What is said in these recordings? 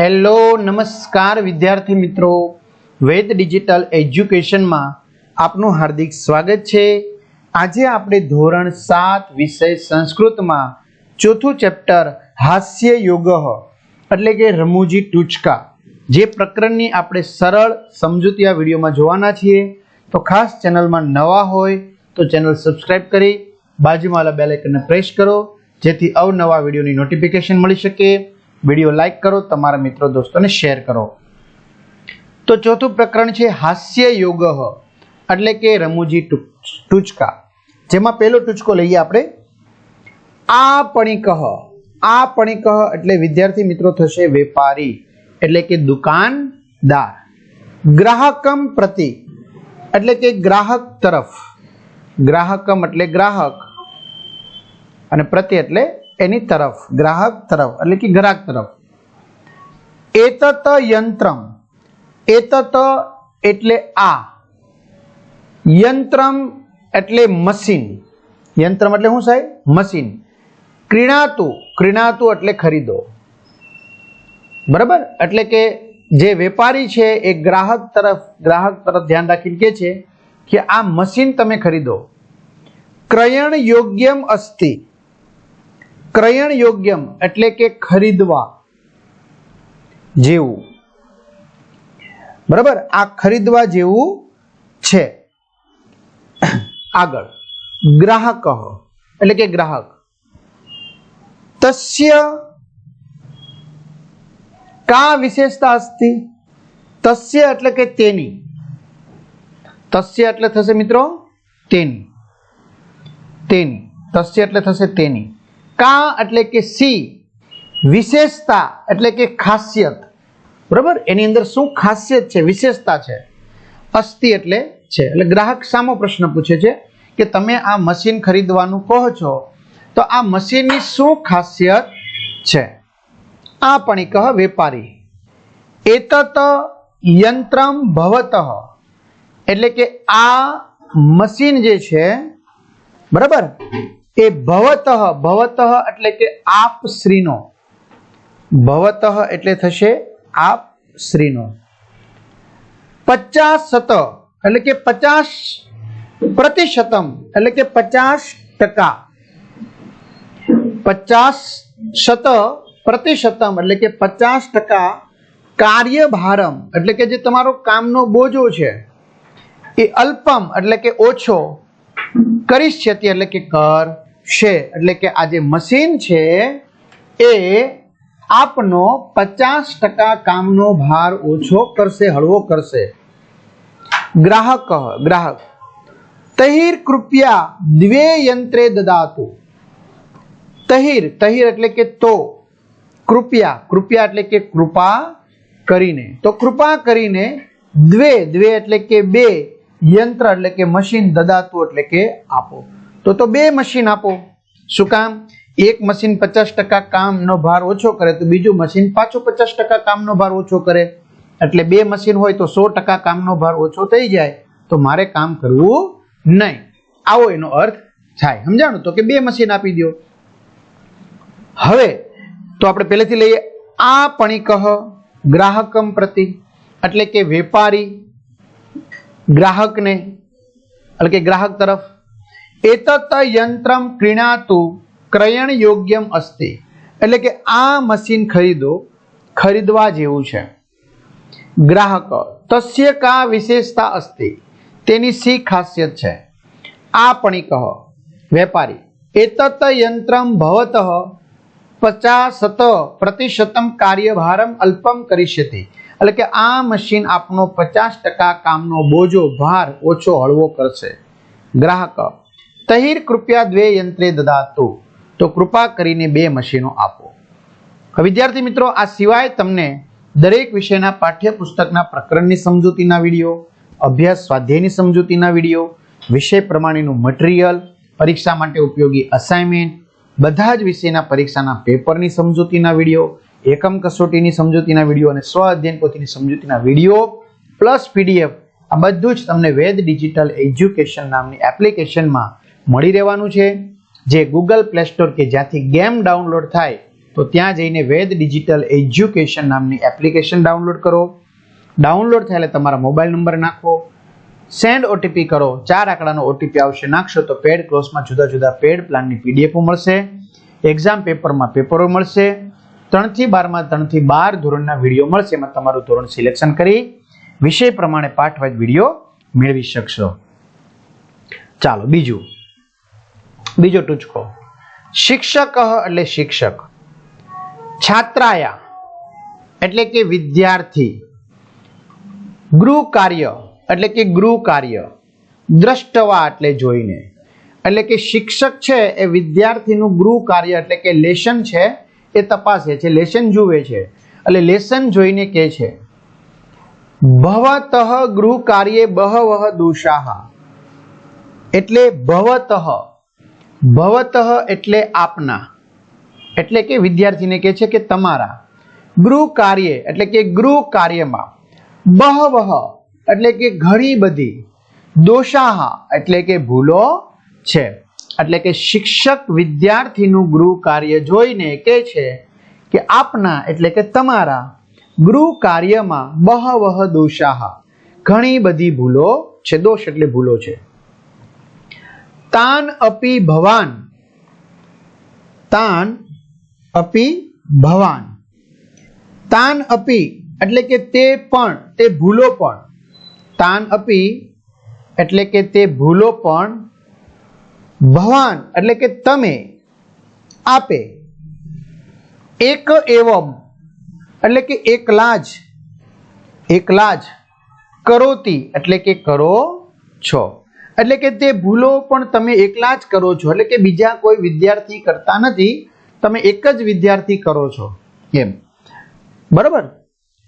Hello, નમસ્કાર વિદ્યાર્થી મિત્રો. વેદ ડિજિટલ એજ્યુકેશનમાં આપનું હાર્દિક સ્વાગત છે. આજે આપણે ધોરણ સાત વિષય સંસ્કૃતમાં ચોથું ચેપ્ટર હાસ્ય યોગ એટલે કે રમૂજી ટૂચકા જે પ્રકરણની આપણે સરળ સમજૂતી આ વિડીયોમાં જોવાના છીએ. તો ખાસ ચેનલમાં નવા હોય તો ચેનલ સબસ્ક્રાઈબ કરી બાજુમાં આવેલા બેલ પ્રેસ કરો, જેથી અવનવા વિડીયોની નોટિફિકેશન મળી શકે. વીડિયો લાઈક કરો, તમારા મિત્રો દોસ્તોને શેર કરો. તો ચોથું પ્રકરણ છે, હાસ્ય યોગ એટલે કે રમૂજી ટૂચકા. જેમાં પહેલો ટૂચકો લઈએ આપણે. આ પણિકહ આ પણિકહ એટલે વિદ્યાર્થી મિત્રો થશે વેપારી, એટલે કે દુકાનદાર. ગ્રાહકમ પ્રતિ, એટલે કે ગ્રાહક તરફ. ગ્રાહકમ એટલે ગ્રાહક, અને પ્રતિ એટલે એની તરફ, ગ્રાહક તરફ, એટલે કે ગ્રાહક તરફ. એતત યંત્રમ. એતત એટલે આ. યંત્રમ એટલે મશીન. યંત્રમ એટલે શું સાહેબ? મશીન. ક્રીણાતુ. ક્રીણાતુ એટલે ખરીદો. બરાબર? એટલે કે જે વેપારી છે એ ગ્રાહક તરફ ગ્રાહક તરફ ધ્યાન રાખીને કે છે કે આ મશીન તમે ખરીદો. ક્રયણ યોગ્યમ અસ્તિ. ક્રયણ યોગ્યમ એટલે કે ખરીદવા જેવું બરાબર આ ખરીદવા જેવું છે આગળ ગ્રાહક એટલે કે ગ્રાહક તસ્ય કા વિશેષતા અસ્તિ તસ્ય એટલે કે તેની તસ્ય એટલે થશે મિત્રો તેની તેની તસ્ય એટલે થશે તેની કા એટલે કે સી? વિશેષતા એટલે કે ખાસિયત. બરાબર? એની અંદર શું ખાસિયત છે? વિશેષતા છે. અસ્થિ એટલે છે. એટલે ગ્રાહક સામો પ્રશ્ન પૂછે છે કે તમે આ મશીન ખરીદવાનું કહો છો, તો આ મશીનની શું ખાસિયત છે? આ પણ કહ વેપારી. એતત યંત્રમ ભવત. એટલે કે આ મશીન જે છે, બરાબર? એ ભવત ભવત એટલે કે આપ શ્રીનો ભવત એટલે થશે આપ શ્રીનો પચાસ શત એટલે કે પચાસ પ્રતિશતમ એટલે કે પચાસ ટકા. પચાસ શત પ્રતિશતમ એટલે કે પચાસ ટકા કાર્યભારમ એટલે કે જે તમારો કામનો બોજો છે. એ અલ્પમ એટલે કે ઓછો કરિષ્યતિ એટલે કે કર છે. એટલે કે આ જે મશીન છે એ આપનો પચાસ ટકા કામનો ભાર ઓછો કરશે, હળવો કરશે. ગ્રાહક ગ્રાહક. તહીર કૃપયા દ્વે યંત્રે દદાતુ. તહીર તહીર એટલે કે તો. કૃપયા કૃપયા એટલે કે કૃપા કરીને. તો કૃપા કરીને દ્વે દ્વે એટલે કે બે. યંત્ર એટલે કે મશીન દદાતું એટલે કે આપો. તો તો બે મશીન આપો. શું કામ? એક મશીન પચાસ ટકા કામનો ભાર ઓછો કરે તો બીજું મશીન પાછું પચાસ ટકા કામનો ભાર ઓછો કરે. એટલે બે મશીન હોય તો સો ટકા કામનો ભાર ઓછો થઈ જાય. તો મારે કામ કરવું નહીં. આવો એનો અર્થ થાય. સમજાણું? તો કે બે મશીન આપી દો હવે તો આપણે પહેલેથી લઈએ આ પણિકહ ગ્રાહકમ પ્રતિ. એટલે કે વેપારી. ગ્રાહકને, એટલે કે ગ્રાહક તરફ, એતત યંત્રમ ક્રીણાતુ ક્રયણ યોગ્યમ અસ્તિ. એટલે કે આ મશીન ખરીદો, ખરીદવા જેવું છે. ગ્રાહક, તસ્ય કા વિશેષતા અસ્તિ? તેની સી ખાસિયત છે? આ કહો. વેપારી, એતત યંત્રમ ભવત પચાસત પ્રતિશતમ કાર્યભારમ અલ્પમ કરિષ્યતિ એટલે કે આ મશીન આપનો પચાસ ટકા કામનો બોજો, ભાર ઓછો હળવો કરશે. ગ્રાહક, તહીર કૃપયા દ્વે યંત્રે દદાતો. તો કૃપા કરીને બે મશીનો આપો. વિદ્યાર્થી મિત્રો, આ સિવાય તમને દરેક વિષયના પાઠ્યપુસ્તકના પ્રકરણની સમજૂતીના વીડિયો, અભ્યાસ સ્વાધ્યાયની સમજૂતીના વીડિયો, વિષય પ્રમાણેનું મટીરિયલ, પરીક્ષા માટે ઉપયોગી અસાઇનમેન્ટ, બધા જ વિષયના પરીક્ષાના પેપરની સમજૂતીના વીડિયો એકમ કસોટીની સમજૂતીના વીડિયો અને સ્વ અધ્યયન પોથીની સમજૂતીના વીડિયો પ્લસ પીડીએફ, આ બધું જ તમને વેદ ડિજિટલ એજ્યુકેશન નામની એપ્લિકેશનમાં મળી રહેવાનું છે. જે ગૂગલ પ્લે સ્ટોર કે જ્યાંથી ગેમ ડાઉનલોડ થાય, તો ત્યાં જઈને વેદ ડિજિટલ એજ્યુકેશન નામની એપ્લિકેશન ડાઉનલોડ કરો. ડાઉનલોડ થયા તમારા મોબાઈલ નંબર નાખો. સેન્ડ ઓટીપી કરો. ચાર આંકડાનો ઓટીપી આવશે. નાખશો તો પેડ ક્રોસમાં જુદા જુદા પેડ પ્લાનની પીડીએફ મળશે. એક્ઝામ પેપરમાં પેપરો મળશે. ત્રણથી બારમાં, ત્રણથી બાર ધોરણના વીડિયો મળશે. એમાં તમારું ધોરણ સિલેક્શન કરી વિષય પ્રમાણે પાઠવાજ વીડિયો મેળવી શકશો. ચાલો, બીજું. બીજો ટૂચકો. શિક્ષક એટલે શિક્ષક. છાત્રાયા એટલે કે વિદ્યાર્થી. ગૃહ કાર્ય એટલે કે ગૃહ કાર્ય દ્રષ્ટવા એટલે જોઈને. એટલે કે શિક્ષક છે એ વિદ્યાર્થીનું ગૃહ કાર્ય એટલે કે લેશન છે એ તપાસે છે લેશન જુએ છે. એટલે લેસન જોઈને કે છે, ભવતઃ ગૃહ કાર્યે બહવહ દુષાહ. એટલે ભવતઃ ભવતઃ એટલે આપના. એટલે કે વિદ્યાર્થીને કહે છે કે તમારા. ગૃહ કાર્ય એટલે કે ગૃહ કાર્યમાં બહવહ એટલે કે ઘણી બધી. દોષાહ એટલે કે ભૂલો છે. એટલે કે શિક્ષક વિદ્યાર્થીનું ગૃહ કાર્ય જોઈને કહે છે કે આપના એટલે કે તમારા ગૃહ કાર્યમાં બહવહ દોષાહ. ઘણી બધી ભૂલો છે, દોષ એટલે ભૂલો છે. તાન અપી ભવાન. તાન અપી ભવાન. તાન અપી એટલે કે તે પણ, તે ભૂલો પણ. તાન અપી એટલે કે તે ભૂલો પણ ભવાન, એટલે કે તમે, આપે. એક એવમ, એટલે કે એકલા જ એકલા જ કરોતી, એટલે કે કરો છો. એટલે કે તે ભૂલો પણ તમે એકલા જ કરો છો. એટલે કે બીજા કોઈ વિદ્યાર્થી કરતા નથી, તમે એક જ વિદ્યાર્થી કરો છો. એમ. બરાબર?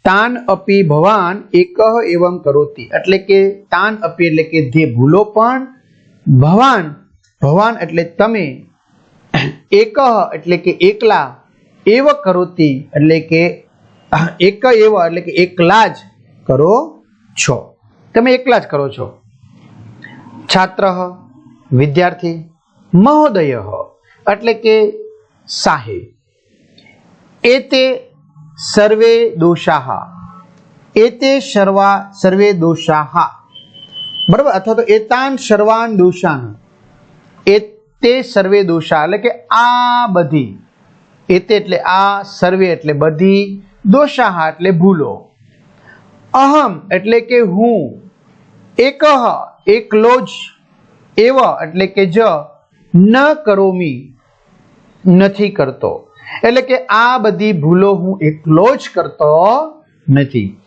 તાન અપી ભવાન, એક એવમ કરોતી. એટલે કે તાન અપી, એટલે કે જે ભૂલો પણ ભવાન ભવાન એટલે તમે, એક એટલે કે એકલા, એવ કરોતી એટલે કે એક એવ એટલે કે એકલા જ કરો છો. તમે એકલા જ કરો છો. છાત્ર, વિદ્યાર્થી, મહોદય એટલે કે સાહેબ તે સર્વે દોષાહ. તે સર્વા સર્વે દોષાહ. બરાબર? અથવા તો એતાન સર્વાન દોષાન. એતે સર્વે દોષા, એટલે કે આ બધી. એ તે એટલે આ સર્વે એટલે બધી, દોષાહ એટલે ભૂલો. અહમ એટલે કે હું, એકહ એકલો જ એવ એટલે કે જ, ન કરોમી, નથી કરતો. એટલે કે આ બધી ભૂલો હું એકલો જ કરતો નથી.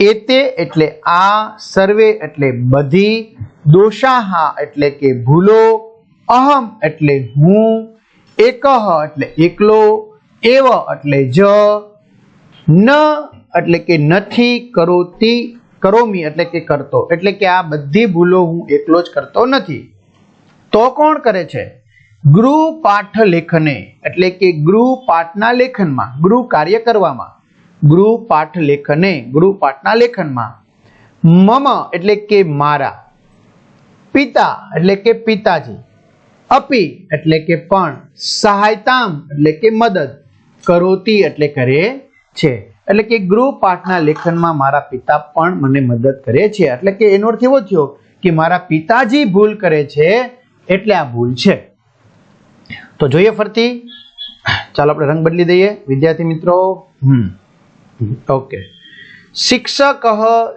એતે એટલે આ સર્વે એટલે બધી, દોષાહા એટલે કે ભૂલો અહમ એટલે હું, એકહ એટલે એકલો, એવ એટલે જ, ન એટલે કે નથી કરોતી, કરોમી એટલે કે કરતો. એટલે કે આ બધી ભૂલો હું એકલો જ કરતો નથી. તો કોણ કરે છે? ગૃહ પાઠ લેખને એટલે કે ગૃહ પાઠના લેખનમાં ગૃહ કાર્ય કરવામાં. ગૃહ પાઠ લેખને ગૃહ પાઠના લેખનમાં મમ એટલે કે મારા. પિતા એટલે કે પિતાજી. અપી એટલે કે પણ, સહાયતામ એટલે કે મદદ, કરોતી એટલે કરે છે. એટલે કે ગૃહ પાઠના લેખનમાં મારા પિતા પણ મને મદદ કરે છે. એટલે કે એનો અર્થ એવો થયો કે મારા પિતાજી ભૂલ કરે છે એટલે આ ભૂલ છે. તો જોઈએ ફરતી. ચાલો આપણે રંગ બદલી દઈએ. વિદ્યાર્થી મિત્રો. હમ. ઓકે. શિક્ષક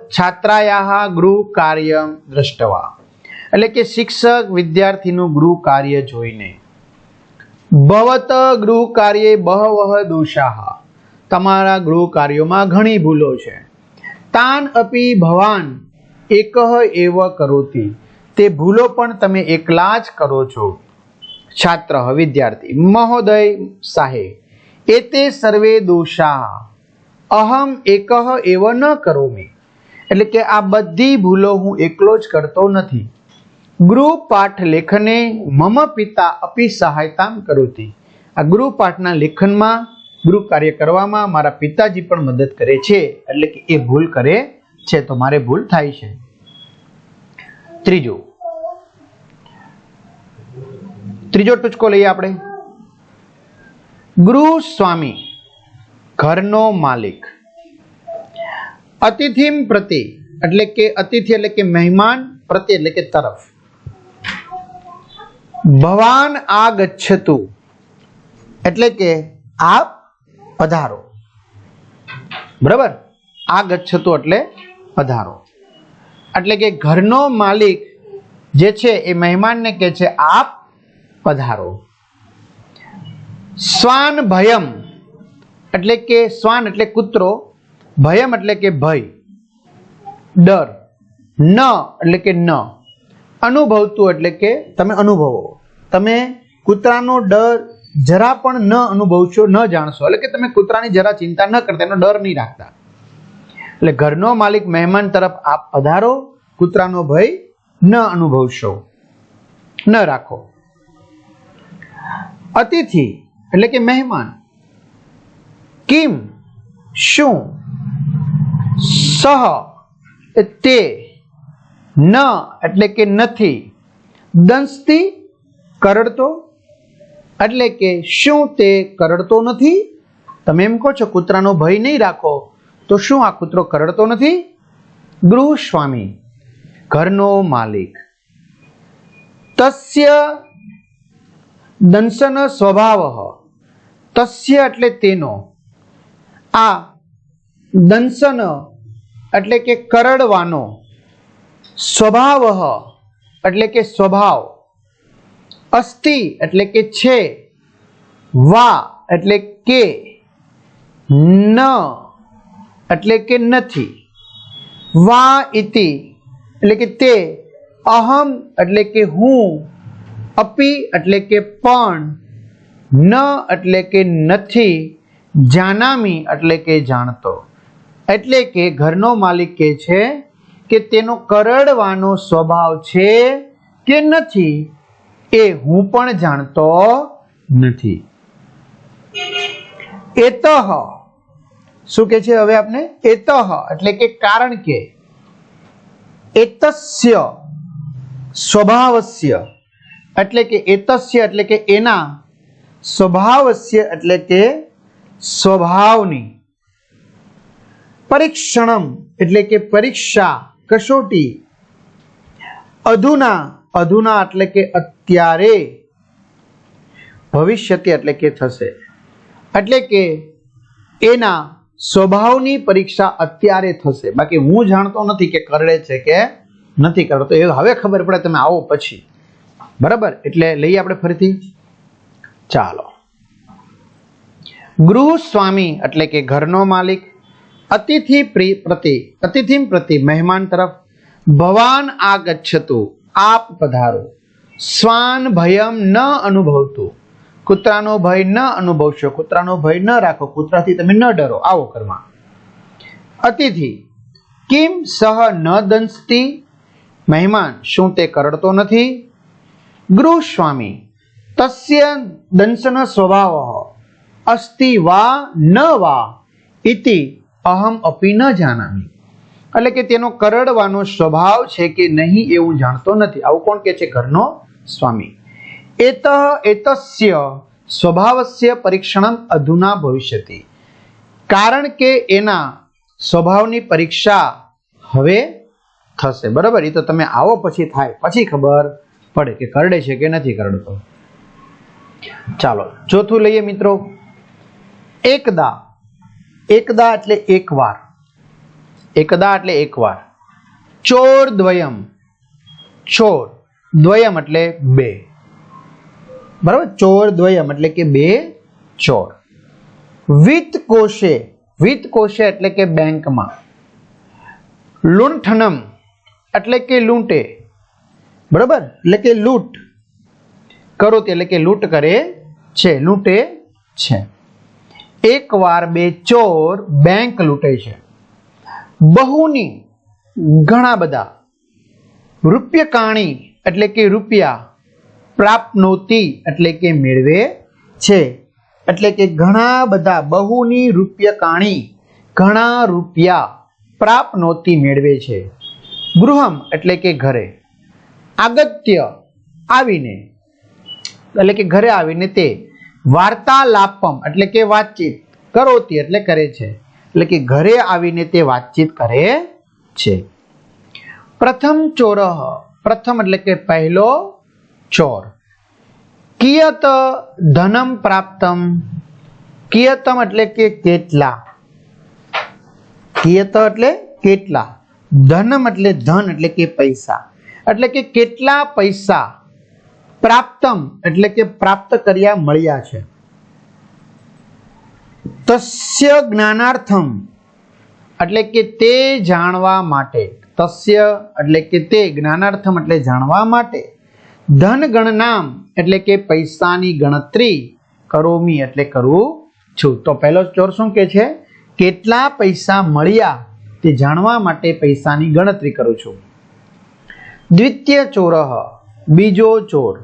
છાત્રાયા ગૃહ કાર્ય દ્રષ્ટવા. એટલે કે શિક્ષક વિદ્યાર્થીનું ગૃહ કાર્ય જોઈને. ભવત ગૃહ કાર્ય બહવહ દોષાહ. તમારા ગૃહ કાર્યોમાં ઘણી ભૂલો છે. તાન અપી ભવાન એકહ એવ કરોતી. તે ભૂલો પણ તમે એકલા જ કરો છો. છાત્ર વિદ્યાર્થી મહોદય સાહેબ એતે સર્વે દોષા અહમ એકહ એવ ન કરોમી. એટલે કે આ બધી ભૂલો હું એકલો જ કરતો નથી. ગૃહ પાઠ લેખને મમ પિતા અપી સહાયતામ કરોતી. આ ગૃહ પાઠના લેખનમાં ગૃહ કાર્ય કરવામાં મારા પિતાજી પણ મદદ કરે છે. એટલે કે એ ભૂલ કરે છે તો મારે ભૂલ થાય છે. ત્રીજું. ત્રીજો ટૂચકો લઈએ આપણે. ગૃહ સ્વામી, ઘરનો માલિક. અતિથિમ પ્રતિ એટલે કે અતિથિ એટલે કે મહેમાન પ્રતિ એટલે કે તરફ. ભવાન આગચ્છતુ. એટલે કે આપ પધારો. બરાબર? આગચ્છતુ એટલે પધારો. એટલે કે ઘરનો માલિક જે છે એ મહેમાનને કહે છે, આપ પધારો. શ્વાન ભયમ એટલે કે શ્વાન એટલે કૂતરો, ભયમ એટલે કે ભય. ડર, ન એટલે કે ન. અનુભવતું એટલે કે તમે અનુભવો. તમે કૂતરાનો ડર જરા પણ ન અનુભવશો, ન જાણશો. એટલે કે તમે કૂતરાની જરા ચિંતા ન કરતા, એનો ડર નહીં રાખતા. એટલે ઘરનો માલિક મહેમાન તરફ આપ પધારો, કૂતરાનો ભય ન અનુભવશો. ન રાખો. અતિથિ એટલે કે મહેમાન. કિમ, શું? સહ તે. ન, એટલે કે નથી. દંશથી કરડતો, એટલે કે શું તે કરડતો નથી? તમે એમ કહો છો, કૂતરાનો ભય નહીં રાખો, તો શું આ કૂતરો કરડતો નથી? ગૃહ સ્વામી ઘરનો માલિક. તસ્ય દંશન સ્વભાવ, તસ્ય એટલે તેનો. આ દંશન એટલે કે કરડવાનો. સ્વભાવ એટલે કે સ્વભાવ અસ્થિ એટલે કે છે વા એટલે કે ન એટલે કે નથી વા ઇતિ એટલે કે તે અહમ એટલે કે હું અપી એટલે કે પણ ન એટલે કે નથી જાનામી એટલે કે જાણતો એટલે કે ઘરનો માલિક કહે છે કે તેનો કરડવાનો સ્વભાવ છે કે નથી એ હું પણ જાણતો નથી. એતઃ. શું કે છે હવે આપણે એતઃ, એટલે કે કારણ કે. એતસ્ય. સ્વભાવસ્ય. એટલે કે એતસ્ય, એટલે કે એના. સ્વભાવસ્ય, એટલે કે સ્વભાવની. પરીક્ષણમ, એટલે કે પરીક્ષા. કસોટી. અધુના અધુના એટલે કે અત્યારે. ભવિષ્યતે એટલે કે થશે. એટલે કે એના સ્વભાવની પરીક્ષા અત્યારે થશે. બાકી હું જાણતો નથી કે કરડે છે કે નથી કરતો એ હવે ખબર પડે તમે આવો પછી. બરાબર? એટલે લઈએ આપણે ફરીથી. ચાલો. ગૃહ સ્વામી એટલે કે ઘરનો માલિક અતિથિ પ્રતિ અતિથિ પ્રતિ મહેમાન તરફ ભવાન આગચ્છતુ, આપ પધારો. શ્વાન ભયમ ન અનુભવતું. કૂતરાનો ભય ન અનુભવશો, કૂતરાનો ભય ન રાખો, કૂતરાથી તમે ન ડરો. આવો કરવા અતિથિ, કિમ સહ ન દંશતી મહેમાન, શું તે કરડતો નથી? ગૃહ સ્વામી, તસ્ય દંશન સ્વભાવ, અસ્તિ વા ન વા? ઇતિ અહમ અપી ન જાણામી એટલે કે તેનો કરડવાનો સ્વભાવ છે કે નહીં એવું જાણતો નથી. આવું કોણ કે છે? ઘરનો સ્વામી. એત એતસ્ય સ્વભાવસ્ય પરીક્ષણમ અધુના ભવિષ્યતિ. કારણ કે એના સ્વભાવની પરીક્ષા હવે થશે. બરાબર? એ તો તમે આવો પછી થાય. પછી ખબર પડે કે કરડે છે કે નથી કરડતો. ચાલો ચોથું લઈએ મિત્રો. એકદા એકદા એટલે એકવાર એકદા એટલે એકવાર ચોર દ્વયમ ચોર દ્વયમ એટલે બે બરાબર ચોર દ્વયમ એટલે કે બે ચોર વિત્ત કોષે વિત્ત કોષે એટલે કે બેંકમાં લુંઠનમ એટલે કે લૂંટે બરાબર એટલે કે લૂંટ કરો તે એટલે કે લૂંટ કરે છે લૂંટે છે એક વાર બે ચોર બેંક લૂંટે છે. બહુની ઘણા બધા. રૂપિયા કાણી એટલે કે રૂપિયા પ્રાપ્નોતી એટલે કે મેળવે છે. એટલે કે ઘણા બધા બહુની રૂપિયા કાણી ઘણા રૂપિયા પ્રાપ્નોતી મેળવે છે. ગૃહમ એટલે કે ઘરે. આગત્ય આવીને, એટલે કે ઘરે આવીને તે વાર્તાલાપમ, એટલે કે વાતચીત. કરોતી એટલે કરે છે. એટલે કે ઘરે આવીને તે વાતચીત કરે છે. પ્રથમ ચોરહ, પ્રથમ એટલે કે પહેલો ચોર. કિયત ધનમ પ્રાપ્તમ. કિયતમ એટલે કે કેટલા? કિયત એટલે કેટલા? ધનમ એટલે ધન એટલે કે પૈસા. એટલે કે કેટલા પૈસા? પ્રાપ્તમ એટલે કે પ્રાપ્ત કર્યા મળ્યા છે. તસ્ય જ્ઞાનાર્થમ એટલે કે તે જાણવા માટે. તસ્ય એટલે કે તે જ્ઞાનાર્થમ એટલે જાણવા માટે. ધન ગણનામ એટલે કે પૈસાની ગણતરી કરોમી એટલે કરું છું. તો પહેલો ચોર શું કે છે? કેટલા પૈસા મળ્યા તે જાણવા માટે પૈસાની ગણતરી કરું છું. દ્વિતીય ચોરહ બીજો ચોર.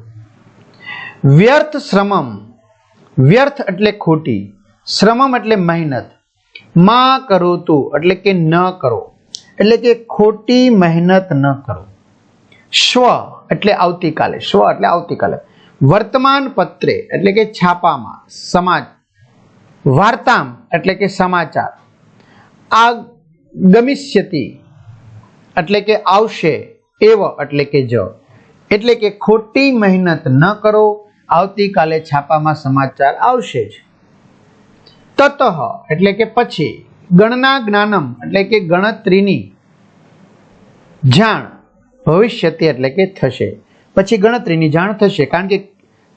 વ્યર્થ શ્રમમ. વ્યર્થ એટલે ખોટી. શ્રમમ એટલે મહેનત. માં કરો તો એટલે કે ન કરો. એટલે કે ખોટી મહેનત ન કરો. સ્વ એટલે આવતીકાલે. સ્વ એટલે આવતીકાલે. વર્તમાન પત્રે એટલે કે છાપામાં. સમાજ. વાર્તામ એટલે કે સમાચાર. આ ગમિષ્યતિ એટલે કે આવશે. એવ એટલે કે જ. એટલે કે ખોટી મહેનત ન કરો, આવતીકાલે છાપામાં સમાચાર આવશે જ. તતઃ એટલે કે પછી, ગણના જ્ઞાનમ એટલે કે ગણતરીની જાણ ભવિષ્યથી એટલે કે થશે. પછી ગણતરીની જાણ થશે, કારણ કે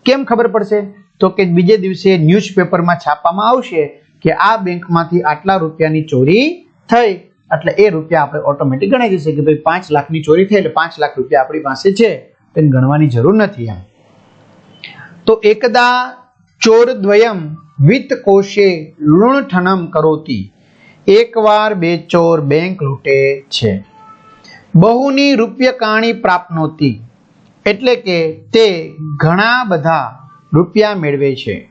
કેમ ખબર પડશે? તો કે બીજે દિવસે ન્યૂઝપેપરમાં છાપવામાં આવશે કે આ બેંકમાંથી આટલા રૂપિયાની ચોરી થઈ. એટલે એ રૂપિયા આપણે ઓટોમેટિક ગણાઈ જશે કે ભાઈ પાંચ લાખની ચોરી થઈ એટલે પાંચ લાખ રૂપિયા આપણી પાસે છે. તેને ગણવાની જરૂર નથી એમ. તો એકદા ચોર દ્વયમ વિત્ત કોષે લુણઠનમ કરોતી. એકવાર બે ચોર બેંક લૂંટે છે. બહુની રૂપિયકાણી પ્રાપ્નોતી એટલે કે તે ઘણા બધા રૂપિયા મેળવે છે.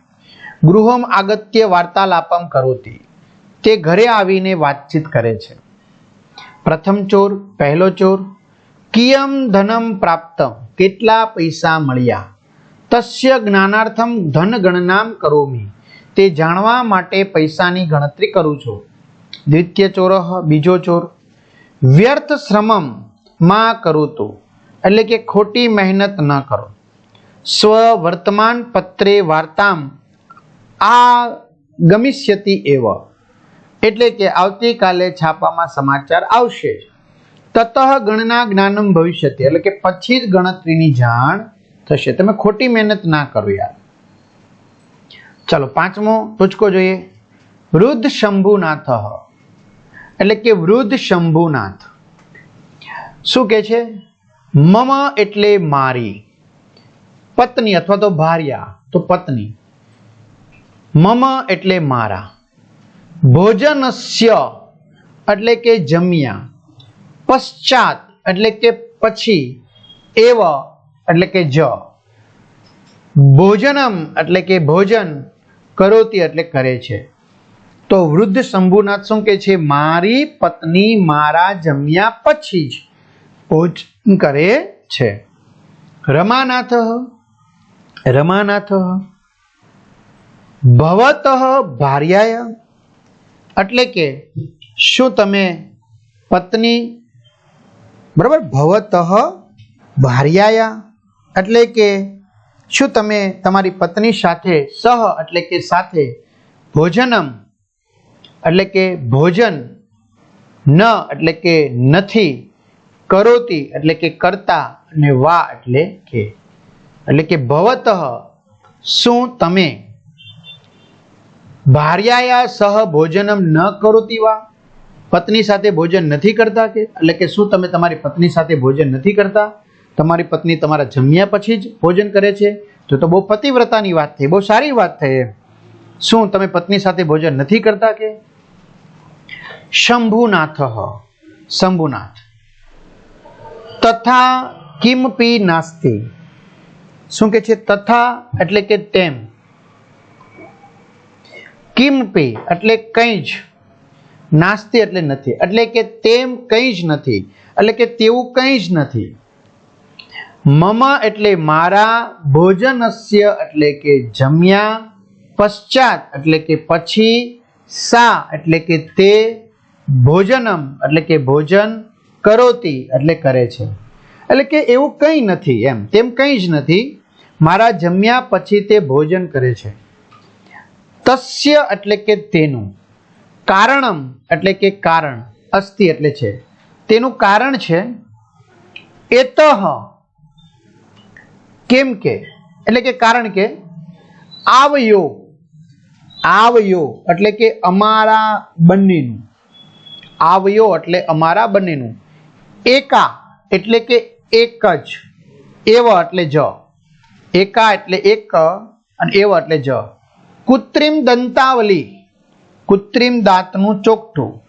ગૃહમ આગત્ય વાર્તાલાપમ કરોતી. તે ઘરે આવીને વાતચીત કરે છે. પ્રથમ ચોર, પહેલો ચોર કિયમ ધનમ પ્રાપ્તમ કેટલા પૈસા મળ્યા? તસ્ય જ્ઞાનાર્થમ ધન ગણનામ કરોમી. તે જાણવા માટે પૈસાની ગણતરી કરું છું. દ્વિતીય ચોરહ બીજો ચોર. વ્યર્થ શ્રમમમાં કરું તું એટલે કે ખોટી મહેનત ન કરો. સ્વ વર્તમાન પત્રે વાર્તામ આ ગમિષ્યતિ એવ. એટલે કે આવતીકાલે છાપામાં સમાચાર આવશે. તતઃ ગણના જ્ઞાનમ ભવિષ્યતિ. એટલે કે પછી જ ગણતરીની જાણ થશે. તમે ખોટી મહેનત ના કરો યાર. ચાલો, પાંચમો ટૂચકો જોઈએ. વૃદ્ધ શંભુનાથ. એટલે કે વૃદ્ધ શંભુનાથ. શું કે છે? મમ એટલે મારી. પત્ની અથવા તો ભાર્યા, તો પત્ની. મમ એટલે મારા. ભોજનસ્ય એટલે કે જમ્યા. પશ્ચાત, એટલે કે પછી, એવ, એટલે કે જ. ભોજનમ, એટલે કે ભોજન, કરોતી, એટલે કરે છે. તો વૃદ્ધ શંભુનાથ શું કે છે? મારી પત્ની મારા જમ્યા પછી જ ભોજન કરે છે. રમાનાથ રમાનાથ, ભવત ભાર્યાય, એટલે કે શું તમે પત્ની બરાબર? ભવત ભાર્યાયા. એટલે કે શું તમે તમારી પત્ની સાથે સહ, એટલે કે સાથે ભોજનમ? એટલે કે ભોજન ન, એટલે કે નથી, કરોતી, એટલે કે કરતા અને વા, એટલે કે. એટલે કે ભવત શું તમે ભાર્યાયા સહ ભોજનમ ન કરોતી વા? પત્ની સાથે ભોજન નથી કરતા કે? એટલે કે શું તમે તમારી પત્ની સાથે ભોજન નથી કરતા? તમારી પત્ની તમારા જમ્યા પછી જ ભોજન કરે છે? તો તો બહુ પતિવ્રતાની વાત થઈ, બહુ સારી વાત થઈ એમ. શું તમે પત્ની સાથે ભોજન નથી કરતા કે? શંભુનાથ શંભુનાથ. તથા કિમપી નાસ્તિ. શું કે છે? તથા એટલે કે તેમ. કિમપી એટલે કંઈ જ. નાસ્તિ એટલે નથી. એટલે કે તેમ કંઈ જ નથી. એટલે કે તેવું કંઈ જ નથી. મમ એટલે મારા, ભોજનસ્ય એટલે કે જમ્યા, પશ્ચાત એટલે કે પછી, સા એટલે કે તે, ભોજનમ એટલે કે ભોજન કરોતી એટલે કરે છે. એટલે કે એવું કંઈ નથી એમ. તેમ કંઈ જ નથી. મારા જમ્યા પછી તે ભોજન કરે છે. તસ્ય એટલે કે તેનું. કારણમ એટલે કે કારણ, અસ્થિ એટલે છે. તેનું કારણ છે એતઃ. કેમ કે? એટલે કે કારણ કે આવયો. આવયો એટલે કે અમારા બંનેનું. આવયો એટલે અમારા બંનેનું. એકા એટલે કે એક જ. એવ એટલે જ. એકા એટલે એક અને એવ એટલે જ. કૃત્રિમ દંતાવલી. કૃત્રિમ દાંતનું ચોકઠું.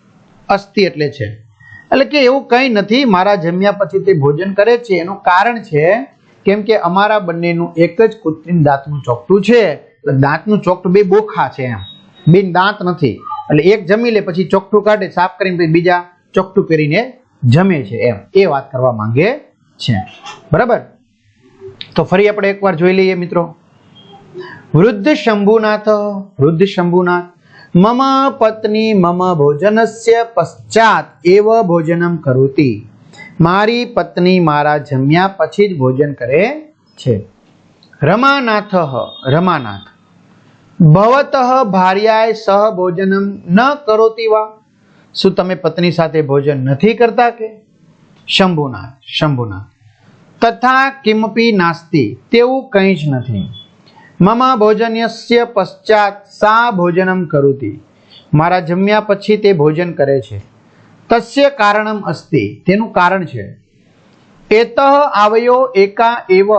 અસ્થિ એટલે છે. એટલે કે એવું કંઈ નથી, મારા જમ્યા પછી તે ભોજન કરે છે. એનું કારણ છે કેમ કે અમારા બંનેનું એક જ કૃત્રિમ દાંતનું ચોકઠું છે. એટલે દાંતનું ચોકઠું બે બોખા છે એમ. બિન દાંત નથી. એટલે એક જમી લે, પછી ચોકઠું કાઢે, સાફ કરીને બીજા ચોકઠું પહેરીને જમે છે એમ. એ વાત કરવા માંગે છે. બરાબર? તો ફરી આપણે એકવાર જોઈ લઈએ મિત્રો. વૃદ્ધ શંભુનાથ વૃદ્ધ શંભુનાથ. મમ પત્ની મમ ભોજનસ્ય પશ્ચાત એવ ભોજનમ કરોતિ મારી પત્ની મારા જમ્યા પછી જ ભોજન કરે છે રમાનાથ રમાનાથ ભવત ભાર્યાએ સહ ભોજનમ ન કરોતી વા શું તમે પત્ની સાથે ભોજન નથી કરતા કે? શંભુનાથ શંભુનાથ। તથા કિમપી નાસ્તી, તેવું કંઈ જ નથી। મમ ભોજન્યસ્ય પશ્ચાત સા ભોજનમ કરોતિ મારા જમ્યા પછી તે ભોજન કરે છે તસ્ય કારણમ અસ્તિ તેનું કારણ છે એતઃ આવયો એકા એવ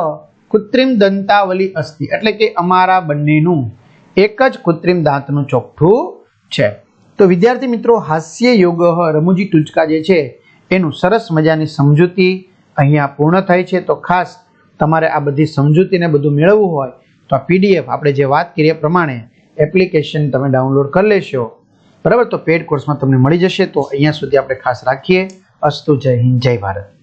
કૃત્રિમ દંતાવલી અસ્તિ એટલે કે અમારા બંનેનું એક જ કૃત્રિમ દાંતનું ચોકઠું છે તો વિદ્યાર્થી મિત્રો હાસ્ય યોગ રમૂજી ટૂચકા જે છે એનું સરસ મજાની સમજૂતી અહીંયા પૂર્ણ થાય છે તો ખાસ તમારે આ બધી સમજૂતીને બધું મેળવવું હોય તો આ પીડીએફ આપણે જે વાત કરીએ પ્રમાણે એપ્લિકેશન તમે ડાઉનલોડ કરી લેશો. બરાબર? તો પેડ કોર્સમાં તમને મળી જશે. તો અહીંયા સુધી આપણે ખાસ રાખીએ. અસ્તુ જય હિન્દ, જય ભારત.